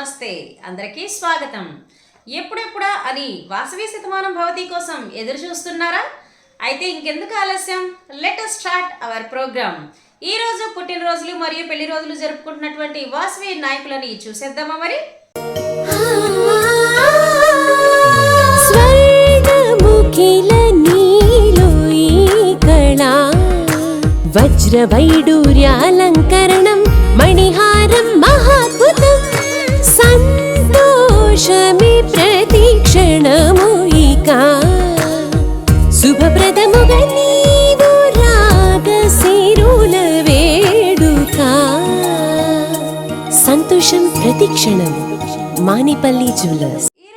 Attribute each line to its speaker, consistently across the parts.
Speaker 1: నమస్తే. అందరికీ స్వాగతం. ఎప్పుడెప్పుడా అని వాసవి శతమానం భవతి కోసం ఎదురు చూస్తున్నారా అయితే ఇంకెందుకు ఆలస్యం? లెట్ స్టార్ట్ అవర్ ప్రోగ్రామ్ ఈ రోజు పుట్టినరోజులు మరియు పెళ్ళి రోజులు జరుపుకుంటున్నటువంటి వాసవి నాయకులని చూసేద్దామా మరి?
Speaker 2: స్వర్ణముఖిల నీలో సంతోషమే ప్రతి క్షణము ఇక. శుభప్రదముగా నీవు రాగ వేడుక. సంతోషం ప్రతిక్షణం మానిపల్లి జ్యువెలర్స్.
Speaker 1: ఈ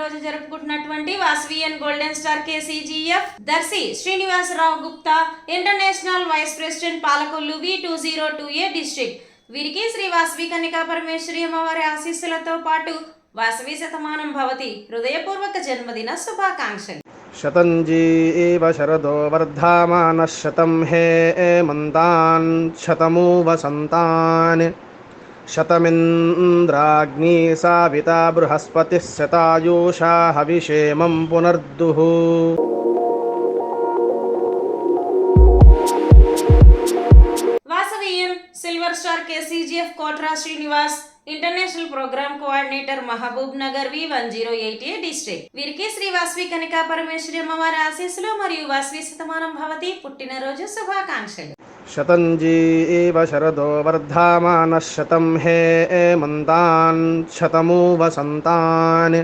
Speaker 1: రోజు జరుపుకుంటున్నటువంటి Vasavian golden star KCGF Darsi Srinivasarao Gupta international vice president Palakollu V two zero two A district. వీరికి శ్రీ వాస్వి కన్నికా పరమేశ్వరి అమ్మవారి ఆశీస్సులతో పాటు वासवी शतमानं भवति हृदयपूर्वकजन्मदिन शुभाकाङ्क्षन्
Speaker 3: शतञ्जी एव शरदो वर्धामानः शतं हे मन्तान् शतमु वसन्तान् शतमिन्द्राग्नी साविता बृहस्पतिः शतायुषा हविषेमं पुनर्दुः।
Speaker 1: वासवीयं silver star K C G F Kotra Srinivas. International programme coordinator Mahabubnagar V one zero eight A district. వీరికి శ్రీ వాస్వి కనికా పరమేశ్వరి అమ్మవారి ఆశీస్సులు మరియు వాస్వి శతమానం భవతి పుట్టినరోజు శుభాకాంక్షలు.
Speaker 3: శతంజీ శరదో వర్ధమాన శతం హే మంతాన్ శతమూ వసంతాన్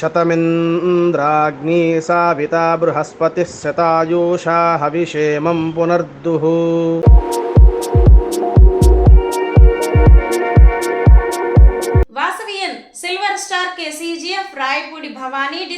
Speaker 3: శతమింద్రాగ్ని సావిత బృహస్పతి శతాయూషా హవిషేమం పునర్దుః.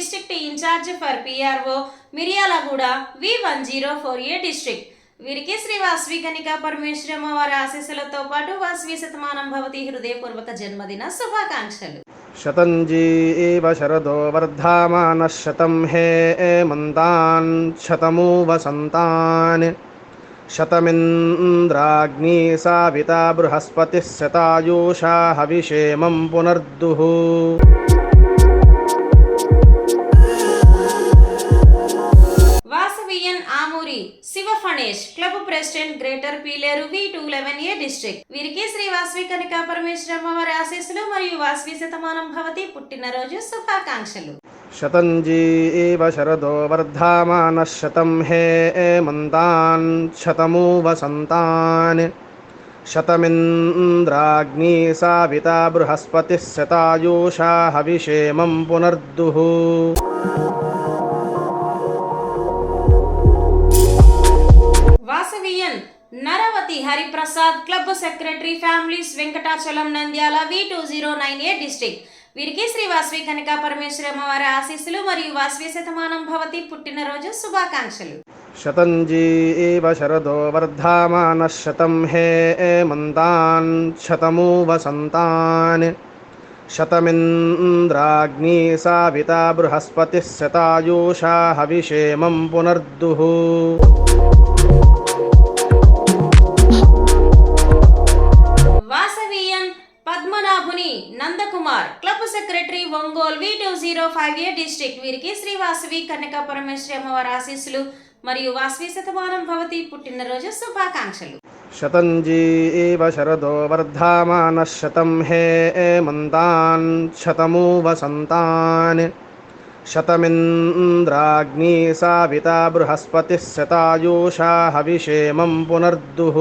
Speaker 1: District incharge for PRO Miryalaguda V one zero four A district వీరికి శ్రీ వాస్వి కనికా పరమేశ్వరమ్మ వారి ఆశీస్సులతో పాటు వాస్వి శతమానం భవతి హృదయపూర్వక జన్మదిన శుభాకాంక్షలు
Speaker 3: శతంజీ ఏవ శరదో వర్ధమాన శతం హే మంతాన్ శతమూ వసంతాన్ శతమింద్రాగ్ని సావిత బృహస్పతి శతాయూషా హవిషేమం పునర్దుః
Speaker 1: Ganesh club president greater Pileru V two eleven A district. వీరికి శ్రీ వాస్వి కనిక పరమేశ్వరమ్మ వారి ఆశీస్సులు మరియు వాస్వి శతమానం భవతి పుట్టినరోజు శుభాకాంక్షలు.
Speaker 3: శతంజీ శరదో వర్ధమాన శతం హే మంతాన్ శతమూ వసంతాన్ శతమింద్రాగ్ని సావిత బృహస్పతి శతాయూషా హవిషేమం పునర్దుః.
Speaker 1: Naravathi Hariprasad club secretary families Venkatachalam Nandyal V two zero nine A district. వీరికి శ్రీ వాస్వి కనికా పరమేశ్వరమ్మ వారి ఆశీస్సులు మరియు వాస్వి శతమానం భవతి పుట్టినరోజు శుభాకాంక్షలు.
Speaker 3: శతంజీ ఏవ శరదో వర్ధమాన శతం హే మంతాన్ శతమూ వసంతాన్ శతమింద్రాగ్ని సావిత బృహస్పతి శతాయూషా హవిషేమం పునర్దుః.
Speaker 1: కోల్వి two zero five A district. వీరికి శ్రీ వాసవి కన్నక పరమేశ్వరి అమ్మవారి ఆశీస్సులు మరియు వాసవి శతమానం భవతి పుట్టినరోజు శుభాకాంక్షలు.
Speaker 3: శతంజీ శరదో వర్ధమాన శతం హే మంతాన్ శతమూ వసంతాన్ శతమింద్రాగ్ని సావిత బృహస్పతి శతాయూషా హవిషేమం పునర్దుః.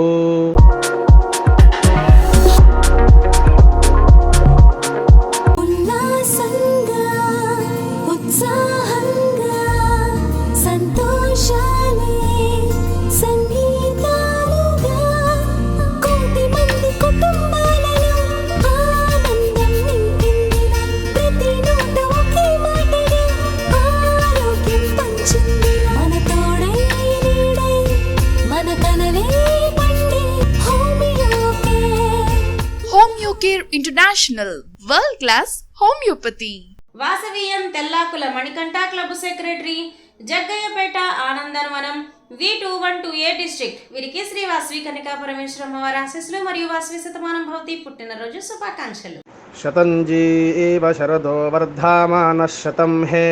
Speaker 4: Care international world class homeopathy
Speaker 1: వాసవీయం Tellakula Manikanta club secretary Jaggayyapeta Anandanavanam V two one two A district వీరికి శ్రీ వాసవి కనికా పరమేశ్వరమ్మ వారి ఆశీస్సులు మరియు వాసవి శతమానం భవతి పుట్టినరోజు శుభాకాంక్షలు.
Speaker 3: శతంజీ ఏవ శరదో వర్ధమాన శతం హే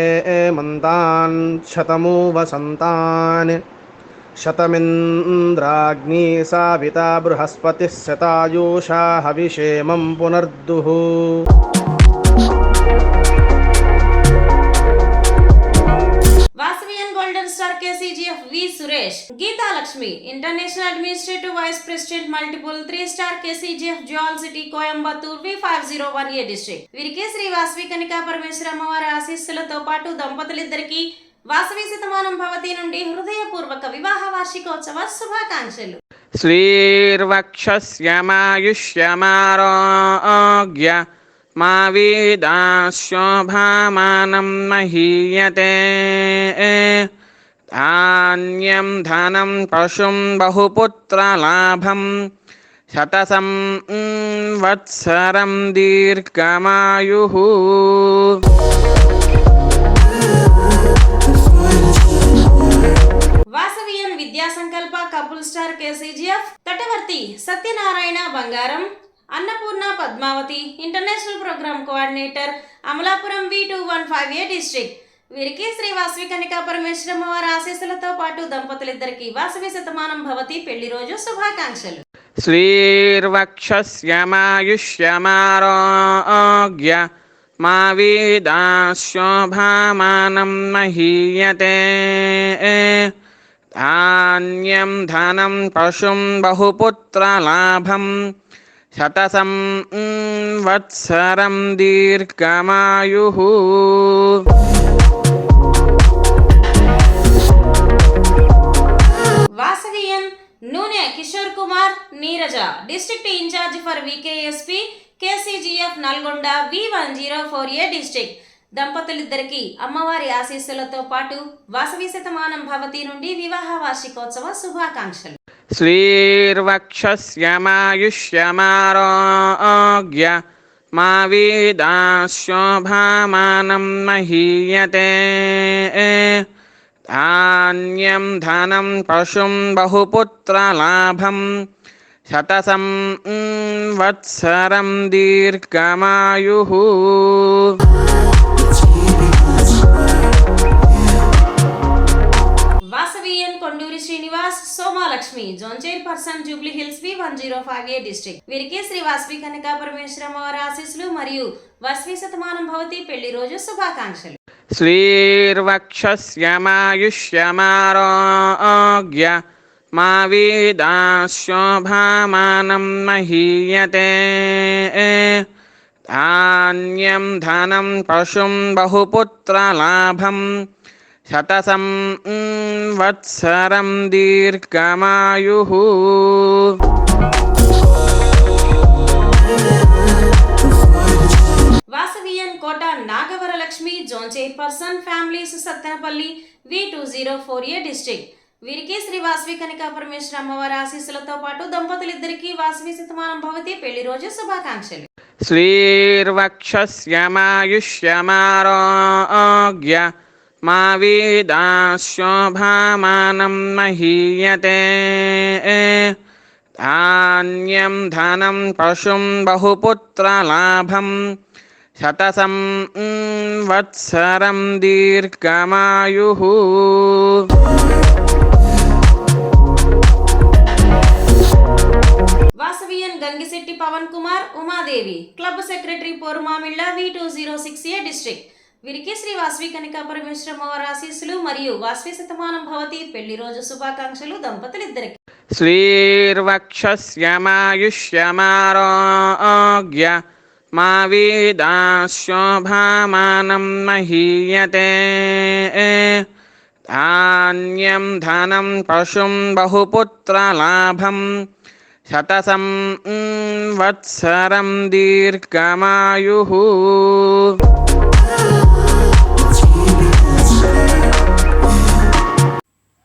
Speaker 3: మంతాన్ శతమూ వసంతాన్ शतमिन्द्राग्नी साविता बृहस्पतिः शतायुषा हविषेमं पुनर्दुः
Speaker 1: Vasavian golden star KCGF V Suresh Geetha Lakshmi international administrative vice president multiple three star KCGF jewel city Coimbatore V five zero one A district వీరికి శ్రీ వాసవి కనికా పరమేశ్వర అమ్మవారి ఆశీస్సులతో పాటు దంపతులిద్దరికి వాసవి శతమానం భవతి నుండి హృదయపూర్వక వివాహ వార్షికోత్సవ శుభాకాంక్షలు.
Speaker 5: శ్రీర్వక్షస్యమాయుష్యమారోగ్య మా వీదాశోభామానం మహీయతే. ధాన్యం ధనం పశుం బహుపుత్రలాభం శతసం వత్సరం దీర్ఘమాయు.
Speaker 1: విద్యాసంకల్ప couple star KCGF Tatavarthi Satyanarayana Bangaram Annapurna Padmavathi international programme coordinator Amalapuram V two one five A district. వీరికి శ్రీ వాసవి కనికా పరమేశ్వరమ్మ వారి ఆశీస్సులతో పాటు దంపతులిద్దరికి వాసవి శతమానం భవతి పెళ్ళి రోజు శుభాకాంక్షలు.
Speaker 5: శ్రీర్వక్షమాయుష్యమారోగ్య మా వీదాశోభామానం మహీయతే. धान्यं धनं पशुं बहुपुत्रलाभं शतसं वत्सरं दीर्घमायुः
Speaker 1: Vasavian Noone Kishore Kumar Neeraja district incharge for VKSP KCGF Nalgonda V one zero four A district దంపతులిద్దరికి అమ్మవారి ఆశీస్సులతో పాటు వాసవి శతమానం భవతి నుండి వివాహ వార్షికోత్సవ శుభాకాంక్షలు.
Speaker 5: శ్రీర్వక్షమాయుష్యమారోగ్య మా వీదాశోభామానం మహీయతే. ధాన్యం ధనం పశుం బహుపుత్రలాభం శతసం వత్సరం దీర్ఘమాయు.
Speaker 1: Srinivas Somalakshmi zone chairperson Jubilee Hills V 105 zero five A district वीर के श्रीवास भी परमेश्वर और आशीष लो वस्वी सतमान भवती पेली रोज शुभाकांक्ष लो
Speaker 5: శతసం వత్సరం దీర్ఘమాయు
Speaker 1: Vasavian Kota Nagavaralakshmi zone chairperson families Sattenapalli V two zero four A district వీరికి శ్రీ వాసవి కనికా పరమేశ్వర అమ్మవారి ఆశీస్సులతో పాటు దంపతులిద్దరికీ వాసవి శతమానం భవతి పెళ్ళి రోజు శుభాకాంక్షలు
Speaker 5: శ్రీర్వక్షస్యమాయుష్యమారోగ్య మా వీదాశోభామానం మహీయతే ధాన్యం ధనం పశుం బహుపుత్రలాభం శతసం వత్సరం దీర్ఘమాయు
Speaker 1: Vasavian Gangisetti Pavan Kumar Umadevi club secretary Porumamilla V two zero six A district. వీరికి శ్రీ వాస్వి కనికా పరమేశ్వరమ్మ వారి ఆశీస్సులు మరియు వాస్వి శతమానం భవతి పెళ్ళి రోజు శుభాకాంక్షలు దంపతులిద్దరికి.
Speaker 5: శ్రీర్వక్షమాయుష్యమారోగ్య మా వీదాశోభామానం మహీయతే. ధాన్యం ధనం పశుం బహుపుత్రలాభం శతసం వత్సరం దీర్ఘమాయు.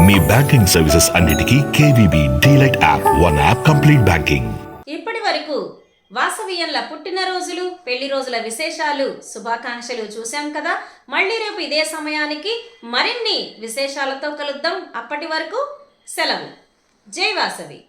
Speaker 6: మీ బ్యాంకింగ్ సర్వీసెస్ అన్నిటికీ KVB Dlite app one app complete banking.
Speaker 1: ఇప్పటి వరకు వాసవియన్ల పుట్టినరోజులు పెళ్ళి రోజుల విశేషాలు శుభాకాంక్షలు చూశాం కదా? మళ్ళీ రేపు ఇదే సమయానికి మరిన్ని విశేషాలతో కలుద్దాం. అప్పటి వరకు సెలవు. జై వాసవి.